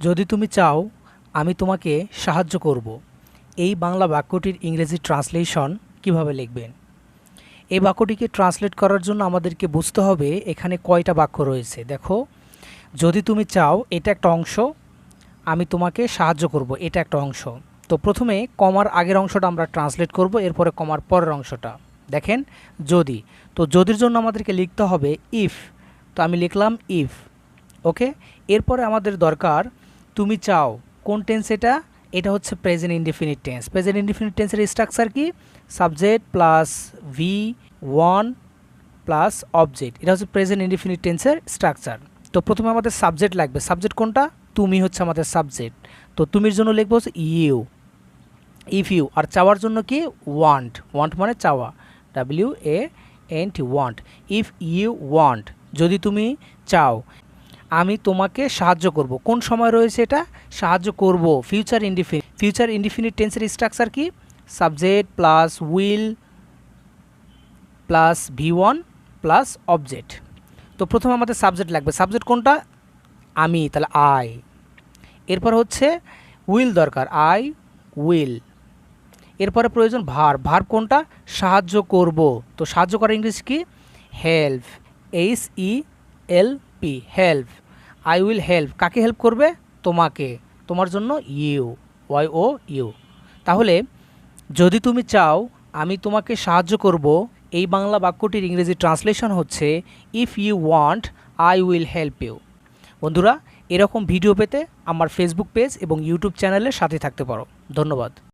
যদি তুমি চাও, আমি তোমাকে সাহায্য করব। এই বাংলা বাক্যটির ইংরেজি ট্রান্সলেশন কীভাবে লিখবেন? এই বাক্যটিকে ট্রান্সলেট করার জন্য আমাদেরকে বুঝতে হবে এখানে কয়টা বাক্য রয়েছে। দেখো, যদি তুমি চাও, এটা একটা অংশ, আমি তোমাকে সাহায্য করব, এটা একটা অংশ। তো প্রথমে কমার আগের অংশটা আমরা ট্রান্সলেট করব, এরপরে কমার পরের অংশটা। দেখেন, যদি। তো যদির জন্য আমাদেরকে লিখতে হবে ইফ তো আমি লিখলাম ইফ ওকে এরপরে আমাদের দরকার তুমি চাও কোন টেন্স এটা? এটা হচ্ছে present indefinite tense present indefinite টেন্সের স্ট্রাকচার কি? Subject plus V one plus object এটা হচ্ছে প্রেজেন্ট ইনডিফিনিট টেন্সের স্ট্রাকচার তো প্রথমে আমাদের সাবজেক্ট লাগবে। সাবজেক্ট কোনটা? তুমি হচ্ছে আমাদের সাবজেক্ট তো তুমির জন্য লিখব হচ্ছে ইউ ইফ ইউ আর চাওয়ার জন্য কি? ওয়ান্ট ওয়ান্ট মানে চাওয়া। W A N T want if you want যদি তুমি চাও আমি তোমাকে সাহায্য করব। কোন সময় রয়েছে এটা? সাহায্য করব। ফিউচার ইনডিফিনিট ফিউচার ইন্ডিফিনিট টেন্সের স্ট্রাকচার কি? Subject plus will plus V one plus object তো প্রথমে আমাদের সাবজেক্ট লাগবে। সাবজেক্ট কোনটা? আমি, তাহলে আই এরপর হচ্ছে উইল দরকার। আই উইল এরপরে প্রয়োজন ভার ভার কোনটা? সাহায্য করব। তো সাহায্য করার ইংলিশ কি? Help H E L P help I will help কাকে হেল্প করবে? তোমাকে। তোমার জন্য ইউ ওয়াই ও ইউ তাহলে, যদি তুমি চাও আমি তোমাকে সাহায্য করব, এই বাংলা বাক্যটির ইংরেজি ট্রান্সলেশন হচ্ছে if you want I will help you বন্ধুরা, এরকম ভিডিও পেতে আমার ফেসবুক পেজ এবং ইউটিউব চ্যানেলের সাথে থাকতে পারো। ধন্যবাদ।